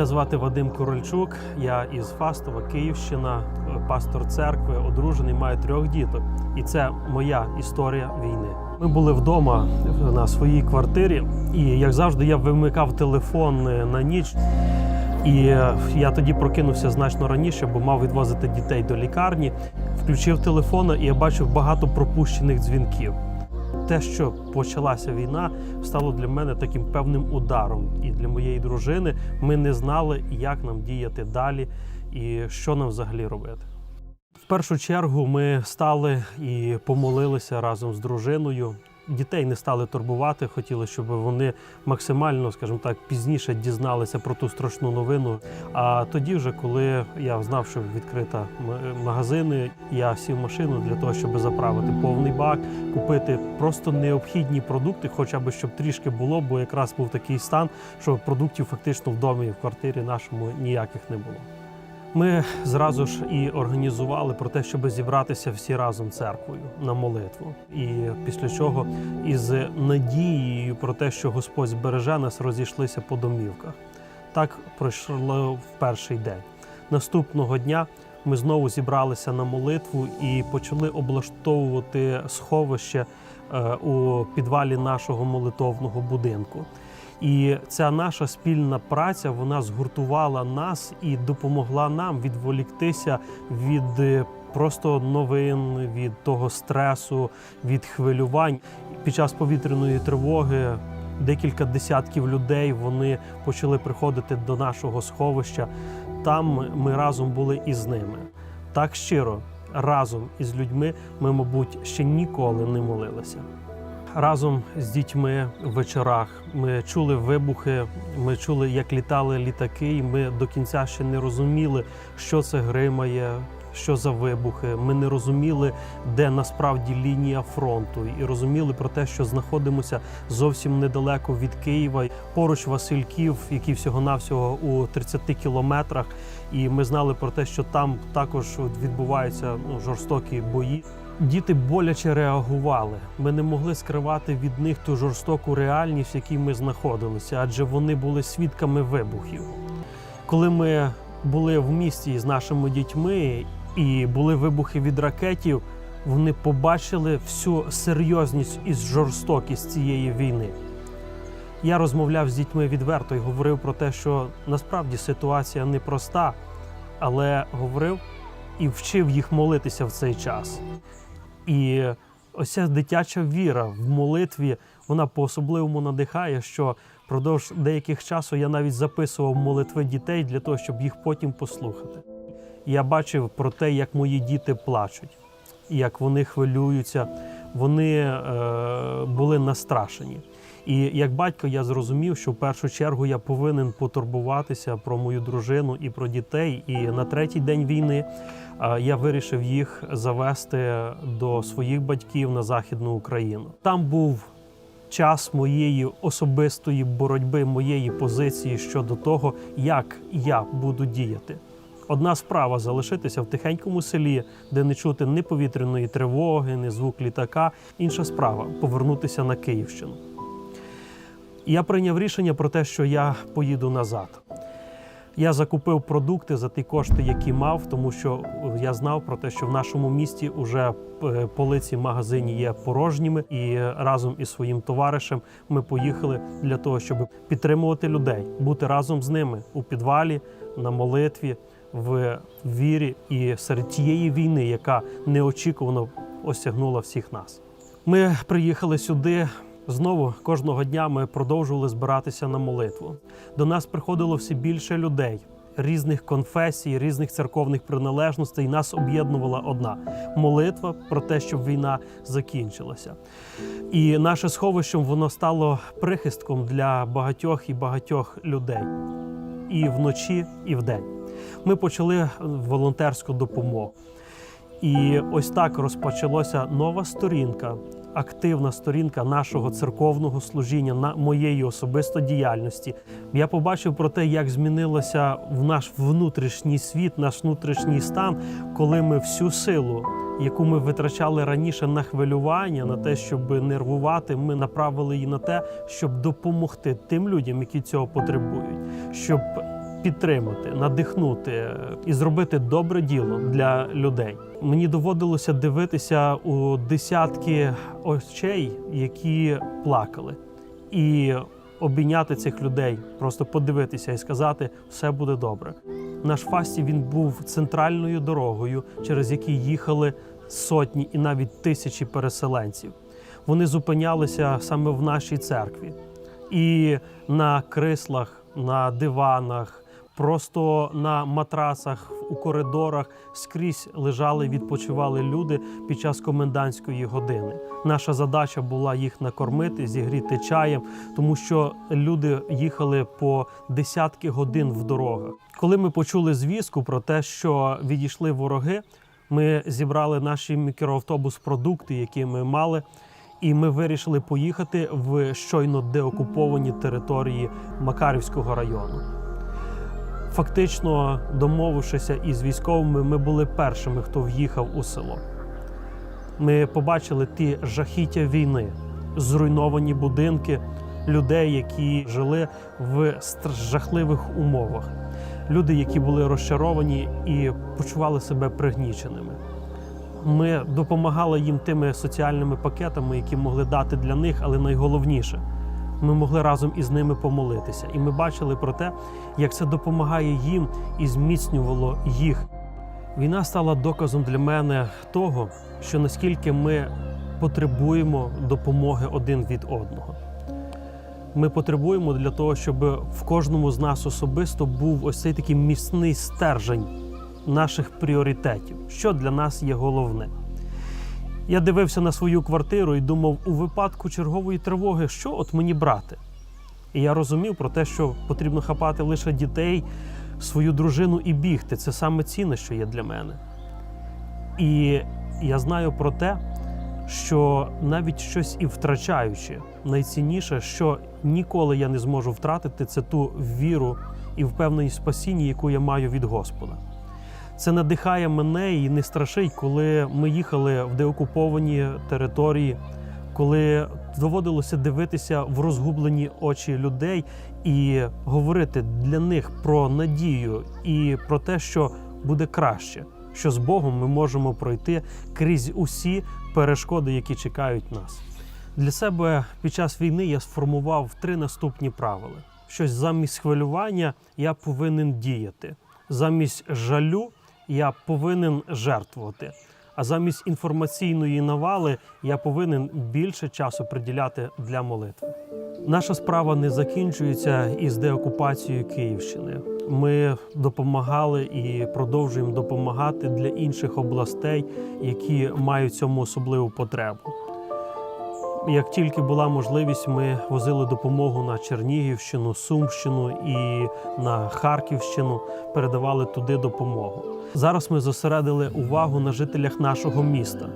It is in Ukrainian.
Мене звати Вадим Корольчук. Я із Фастова, Київщина, пастор церкви, одружений, маю трьох діток. І це моя історія війни. Ми були вдома на своїй квартирі, і як завжди, я вимикав телефон е, на ніч. І е, я тоді прокинувся значно раніше, бо мав відвозити дітей до лікарні. Включив телефон, і я бачив багато пропущених дзвінків. Те, що почалася війна, стало для мене таким певним ударом. І для моєї дружини ми не знали, як нам діяти далі і що нам взагалі робити. В першу чергу ми стали і помолилися разом з дружиною. Дітей не стали турбувати, хотіли, щоб вони максимально, скажімо так, пізніше дізналися про ту страшну новину. А тоді, вже коли я знав, що відкрита магазини, я сів машину для того, щоб заправити повний бак, купити просто необхідні продукти, хоча б щоб трішки було, бо якраз був такий стан, що продуктів фактично в домі, в квартирі нашому ніяких не було. Ми зразу ж і організували про те, щоб зібратися всі разом церквою на молитву. І після чого із надією про те, що Господь збереже нас, розійшлися по домівках. Так пройшло в перший день. Наступного дня ми знову зібралися на молитву і почали облаштовувати сховище е, у підвалі нашого молитовного будинку. І ця наша спільна праця вона згуртувала нас і допомогла нам відволіктися від е, просто новин, від того стресу, від хвилювань. Під час повітряної тривоги декілька десятків людей вони почали приходити до нашого сховища. Там ми разом були із ними. Так щиро разом із людьми ми, мабуть, ще ніколи не молилися разом з дітьми в вечорах. Ми чули вибухи, ми чули, як літали літаки, і ми до кінця ще не розуміли, що це гримає. Що за вибухи? Ми не розуміли, де насправді лінія фронту, і розуміли про те, що знаходимося зовсім недалеко від Києва, поруч Васильків, які всього-навсього у 30 кілометрах. І ми знали про те, що там також відбуваються ну, жорстокі бої. Діти боляче реагували. Ми не могли скривати від них ту жорстоку реальність, в якій ми знаходилися, адже вони були свідками вибухів. Коли ми були в місті з нашими дітьми і були вибухи від ракетів, вони побачили всю серйозність і жорстокість цієї війни. Я розмовляв з дітьми відверто і говорив про те, що насправді ситуація непроста, але говорив і вчив їх молитися в цей час. І ось ця дитяча віра в молитві, вона по-особливому надихає, що впродовж деяких часу я навіть записував молитви дітей для того, щоб їх потім послухати. Я бачив про те, як мої діти плачуть, як вони хвилюються, вони е, були настрашені. І як батько я зрозумів, що в першу чергу я повинен потурбуватися про мою дружину і про дітей. І на третій день війни я вирішив їх завести до своїх батьків на західну Україну. Там був час моєї особистої боротьби, моєї позиції щодо того, як я буду діяти. Одна справа залишитися в тихенькому селі, де не чути ні повітряної тривоги, ні звук літака. Інша справа повернутися на Київщину. Я прийняв рішення про те, що я поїду назад. Я закупив продукти за ті кошти, які мав, тому що я знав про те, що в нашому місті вже е, полиці в магазині є порожніми, і разом із своїм товаришем ми поїхали для того, щоб підтримувати людей, бути разом з ними у підвалі, на молитві, в вірі і серед тієї війни, яка неочікувано осягнула всіх нас. Ми приїхали сюди. Знову кожного дня ми продовжували збиратися на молитву. До нас приходило все більше людей різних конфесій, різних церковних приналежностей. Нас об'єднувала одна молитва про те, щоб війна закінчилася. І наше сховищем воно стало прихистком для багатьох і багатьох людей і вночі, і вдень. Ми почали волонтерську допомогу. І ось так розпочалася нова сторінка, активна сторінка нашого церковного служіння на моєї особисто діяльності. Я побачив про те, як змінилося в наш внутрішній світ, наш внутрішній стан, коли ми всю силу, яку ми витрачали раніше на хвилювання, на те, щоб нервувати, ми направили її на те, щоб допомогти тим людям, які цього потребують, щоб підтримати, надихнути е, і зробити добре діло для людей. Мені доводилося дивитися у десятки очей, які плакали, і обійняти цих людей, просто подивитися і сказати, все буде добре. Наш фасті він був центральною дорогою, через які їхали сотні і навіть тисячі переселенців. Вони зупинялися саме в нашій церкві. І на кріслах, на диванах, просто на матрасах, у коридорах скрізь лежали, відпочивали люди під час комендантської години. Наша задача була їх накормити, зігріти чаєм, тому що люди їхали по десятки годин в дорогах. Коли ми почули звістку про те, що відійшли вороги, ми зібрали наші мікроавтобус продукти, які ми мали. І ми вирішили поїхати в щойно деокуповані території Макарівського району. Фактично, домовившися із військовими, ми були першими, хто в'їхав у село. Ми побачили ті жахіття війни, зруйновані будинки людей, які жили в жахливих умовах, люди, які були розчаровані і почували себе пригніченими. Ми допомагали їм тими соціальними пакетами, які могли дати для них, але найголовніше, ми могли разом із ними помолитися. І ми бачили про те, як це допомагає їм і зміцнювало їх. Війна стала доказом для мене того, що наскільки ми потребуємо допомоги один від одного. Ми потребуємо для того, щоб в кожному з нас особисто був ось цей такий міцний стержень наших пріоритетів, що для нас є головне. Я дивився на свою квартиру і думав, у випадку чергової тривоги, що от мені брати? І я розумів про те, що потрібно хапати лише дітей, свою дружину і бігти. Це саме цінне, що є для мене. І я знаю про те, що навіть щось і втрачаючи, найцінніше, що ніколи я не зможу втратити, це ту віру і впевненість в спасінні, яку я маю від Господа. Це надихає мене і не страшить, коли ми їхали в деокуповані території, коли доводилося дивитися в розгублені очі людей і говорити для них про надію і про те, що буде краще, що з Богом ми можемо пройти крізь усі перешкоди, які чекають нас. Для себе під час війни я сформував три наступні правила: щось замість хвилювання я повинен діяти, замість жалю я повинен жертвувати. А замість інформаційної навали я повинен більше часу приділяти для молитви. Наша справа не закінчується із деокупацією Київщини. Ми допомагали і продовжуємо допомагати для інших областей, які мають цьому особливу потребу. Як тільки була можливість, ми возили допомогу на Чернігівщину, Сумщину і на Харківщину, передавали туди допомогу. Зараз ми зосередили увагу на жителях нашого міста.